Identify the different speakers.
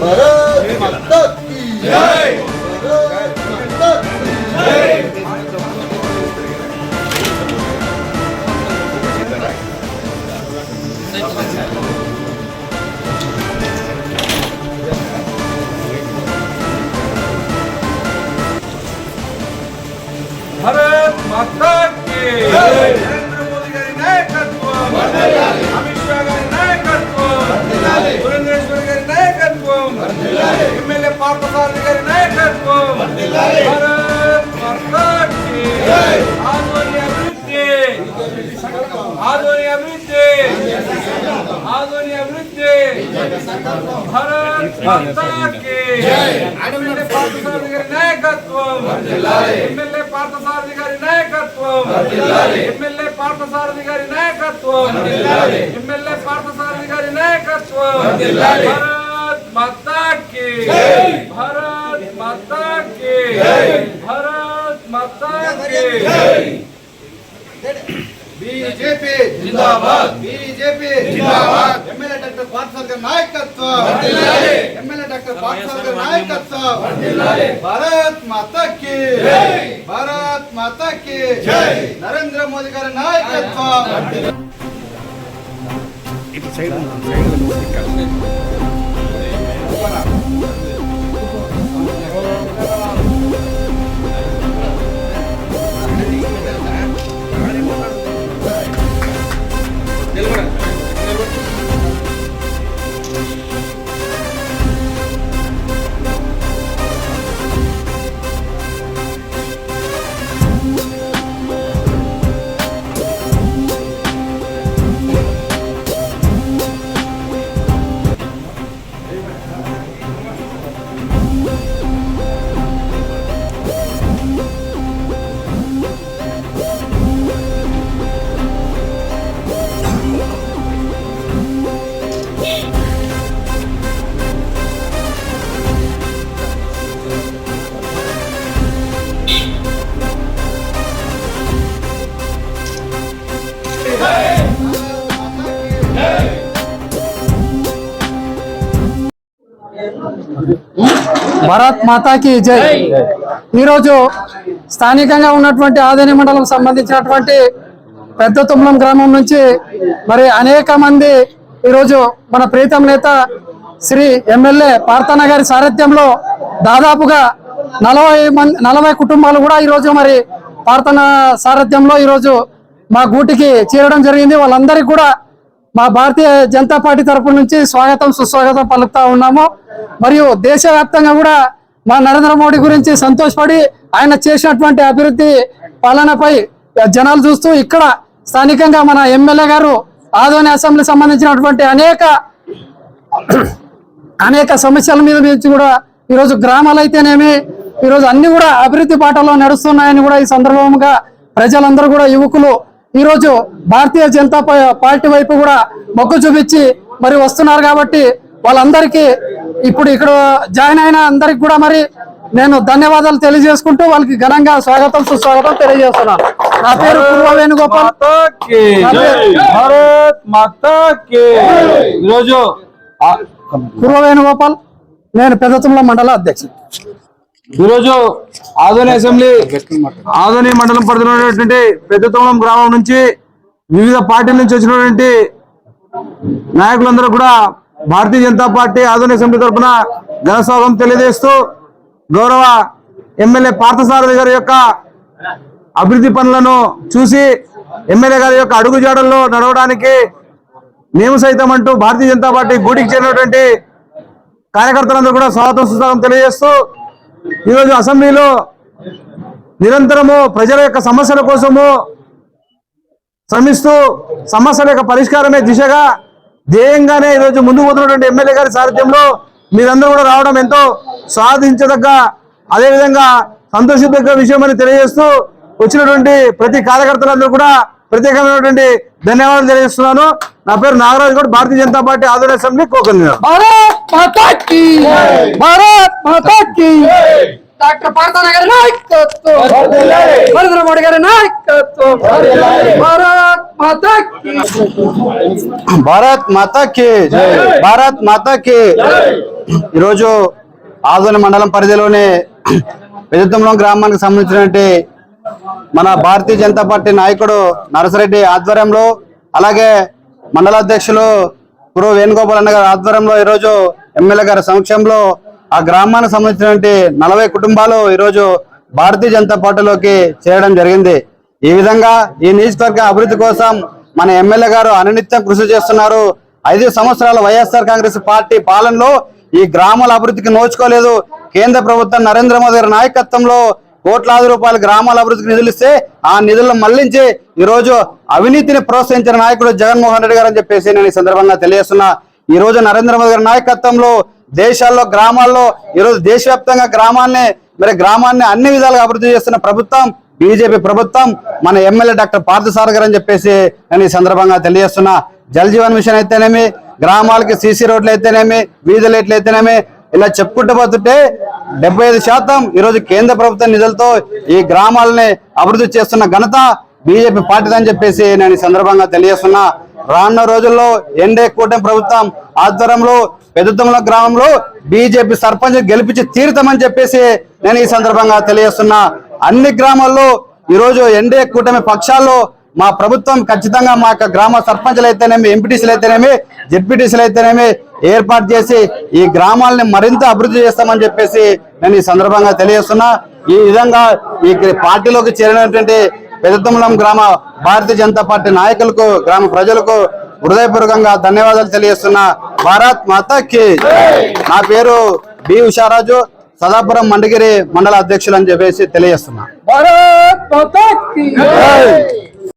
Speaker 1: Bharat Mata Ki Jai Bharat
Speaker 2: Mata Ki Jai Bharat Modi గారి నాయకత్వం. భారత్ మాతా కి ఎమ్మెల్యే పార్థసారథి గారి నాయకత్వం ఎమ్మెల్యే పార్థసారథి గారి నాయకత్వం ఎమ్మెల్యే పార్థసారథి గారి నాయకత్వం ఎమ్మెల్యే పార్థసారథి గారి నాయకత్వం భారత్ మాతా కి భారత్ మాతా కి భారత్ మాతా కి
Speaker 1: बीजेपी जिंदाबाद बीजेपी जिंदाबाद డాక్టర్ పార్థసారథి నాయకత్వం. ఎమ్మెల్యే డాక్టర్ పార్థసారథి నాయకత్వం. భారత్ మాతకి. భారత్ మాతకి. నరేంద్ర మోదీ గారి నాయకత్వం.
Speaker 3: ఇటు సైడ్ సైడ్ భారత్ మాతాకి జై. ఈరోజు స్థానికంగా ఉన్నటువంటి ఆదరణ మండలం సంబంధించినటువంటి పెద్ద తుమ్మలం గ్రామం నుంచి మరి అనేక మంది ఈరోజు మన ప్రీతం నేత శ్రీ ఎమ్మెల్యే పార్థన గారి సారథ్యంలో దాదాపుగా నలభై మంది నలభై కుటుంబాలు కూడా ఈరోజు మరి పార్థన సారథ్యంలో ఈరోజు మా గూటికి చేరడం జరిగింది. వాళ్ళందరికీ కూడా మా భారతీయ జనతా పార్టీ తరపు నుంచి స్వాగతం సుస్వాగతం పలుకుతా ఉన్నాము. మరియు దేశవ్యాప్తంగా కూడా మా నరేంద్ర మోడీ గురించి సంతోషపడి ఆయన చేసినటువంటి అభివృద్ధి పాలనపై జనాలు చూస్తూ ఇక్కడ స్థానికంగా మన ఎమ్మెల్యే గారు ఆదోని అసెంబ్లీ సంబంధించినటువంటి అనేక అనేక సమస్యల మీద నుంచి కూడా ఈరోజు గ్రామాలు అయితేనేమి ఈరోజు అన్ని కూడా అభివృద్ధి బాటలో నడుస్తున్నాయని కూడా ఈ సందర్భంగా ప్రజలందరూ కూడా యువకులు ఈరోజు భారతీయ జనతా పార్టీ వైపు కూడా మొగ్గు చూపించి మరి వస్తున్నారు కాబట్టి వాళ్ళందరికీ ఇప్పుడు ఇక్కడ జాయిన్ అయిన అందరికి కూడా మరి నేను ధన్యవాదాలు తెలియజేసుకుంటూ వాళ్ళకి ఘనంగా స్వాగతం సుస్వాగతం తెలియజేస్తున్నాను. నా పేరు పూర్వ వేణుగోపాల్.
Speaker 2: ఈరోజు
Speaker 3: పూర్వ వేణుగోపాల్ నేను పెద్దతుమ్ల మండల అధ్యక్షుడు.
Speaker 2: ఈరోజు ఆదోని అసెంబ్లీ ఆదోని మండలం పరిధిలో పెద్దతోళం గ్రామం నుంచి వివిధ పార్టీల నుంచి వచ్చినటువంటి నాయకులందరూ కూడా భారతీయ జనతా పార్టీ ఆదోని అసెంబ్లీ తరఫున ఘనస్వాగతం తెలియజేస్తూ గౌరవ ఎమ్మెల్యే పార్థసారథి గారి యొక్క అభివృద్ధి పనులను చూసి ఎమ్మెల్యే గారి యొక్క అడుగుజాడల్లో నడవడానికి మేము సైతం అంటూ భారతీయ జనతా పార్టీ గూటికి చేరినటువంటి కార్యకర్తలందరూ కూడా స్వాగతం సుస్వాగతం తెలియజేస్తూ ఈరోజు అసెంబ్లీలో నిరంతరము ప్రజల యొక్క సమస్యల కోసము శ్రమిస్తూ సమస్యల యొక్క పరిష్కారమే దిశగా ధ్యేయంగానే ఈరోజు ముందుకు పోతున్నటువంటి ఎమ్మెల్యే గారి సారథ్యంలో మీరందరూ కూడా రావడం ఎంతో సాధించదగ్గ అదేవిధంగా సంతోషించదగ్గ విషయం అని తెలియజేస్తూ వచ్చినటువంటి ప్రతి కార్యకర్తలందరూ కూడా ప్రత్యేకమైనటువంటి ధన్యవాదాలు తెలియజేస్తున్నాను. నా పేరు నాగరాజు గౌడ్ భారతీయ జనతా పార్టీ ఆదరణ అసెంబ్లీ కోకల్
Speaker 3: భారత్ మాతా కీ భారత్ మాతా కీ డాక్టర్ పార్థన గారి నాయకత్వం. నరేంద్ర మోడీ గారి నాయకత్వం. భారత్ మాతా కీ
Speaker 1: భారత్ ఈరోజు ఆదోని మండలం పరిధిలోని పెద్దతుమ్మలం గ్రామానికి సంబంధించినటువంటి మన భారతీయ జనతా పార్టీ నాయకుడు నరసరెడ్డి ఆధ్వర్యంలో అలాగే మండలాధ్యక్షులు గురు వేణుగోపాల్ అన్న గారి ఆధ్వర్యంలో ఈరోజు ఎమ్మెల్యే గారి సమక్షంలో ఆ గ్రామానికి సంబంధించినటువంటి నలభై కుటుంబాలు ఈరోజు భారతీయ జనతా పార్టీలోకి చేరడం జరిగింది. ఈ విధంగా ఈ నియోజకవర్గ అభివృద్ధి కోసం మన ఎమ్మెల్యే గారు అనునిత్యం కృషి చేస్తున్నారు. ఐదు సంవత్సరాల వైఎస్ఆర్ కాంగ్రెస్ పార్టీ పాలనలో ఈ గ్రామాల అభివృద్ధికి నోచుకోలేదు. కేంద్ర ప్రభుత్వం నరేంద్ర మోదీ గారి నాయకత్వంలో కోట్లాది రూపాయల గ్రామాల అభివృద్ధికి నిధులు ఇస్తే ఆ నిధులను మళ్ళించి ఈరోజు అవినీతిని ప్రోత్సహించిన నాయకుడు జగన్మోహన్ రెడ్డి గారు అని చెప్పేసి నేను ఈ సందర్భంగా తెలియజేస్తున్నా. ఈ రోజు నరేంద్ర మోదీ గారి నాయకత్వంలో దేశాల్లో గ్రామాల్లో ఈరోజు దేశవ్యాప్తంగా గ్రామాన్ని మరి గ్రామాన్ని అన్ని విధాలుగా అభివృద్ధి చేస్తున్న ప్రభుత్వం బీజేపీ ప్రభుత్వం మన ఎమ్మెల్యే డాక్టర్ పార్థసార్ గారు అని చెప్పేసి నేను ఈ సందర్భంగా తెలియజేస్తున్నా. జల్ జీవన్ మిషన్ అయితేనేమి గ్రామాలకి సీసీ రోడ్లు అయితేనేమి వీధి లైట్లు అయితేనేమి ఇలా చెప్పుకుంటూ పోతుంటే డెబ్బై ఐదు శాతం ఈరోజు కేంద్ర ప్రభుత్వ నిధులతో ఈ గ్రామాలని అభివృద్ధి చేస్తున్న ఘనత బీజేపీ పార్టీదని చెప్పేసి నేను ఈ సందర్భంగా తెలియజేస్తున్నా. రానున్న రోజుల్లో ఎన్డీ కూటమి ప్రభుత్వం ఆధ్వర్యంలో పెద్దతుమ్మల గ్రామంలో బీజేపీ సర్పంచ్ గెలిపించి తీరుతామని చెప్పేసి నేను ఈ సందర్భంగా తెలియజేస్తున్నా. అన్ని గ్రామాల్లో ఈరోజు ఎన్డీఏ కూటమి పక్షాల్లో మా ప్రభుత్వం ఖచ్చితంగా మా యొక్క గ్రామ సర్పంచ్లు అయితేనేమి ఎంపీటీసీలు అయితేనేమి జెడ్పీటీసీలు అయితేనేమి ఏర్పాటు చేసి ఈ గ్రామాలని మరింత అభివృద్ధి చేస్తామని చెప్పేసి నేను ఈ సందర్భంగా తెలియజేస్తున్నా. ఈ విధంగా ఈ పార్టీలోకి చేరినటువంటి పెద్దతుమలం గ్రామ భారతీయ జనతా పార్టీ నాయకులకు గ్రామ ప్రజలకు హృదయపూర్వకంగా ధన్యవాదాలు తెలియజేస్తున్నా. భారత్ మాతాకి నా పేరు బి ఉషారాజు సదాపురం మండగిరి మండల అధ్యక్షులు అని చెప్పేసి తెలియజేస్తున్నా.
Speaker 3: భారత్ మాతా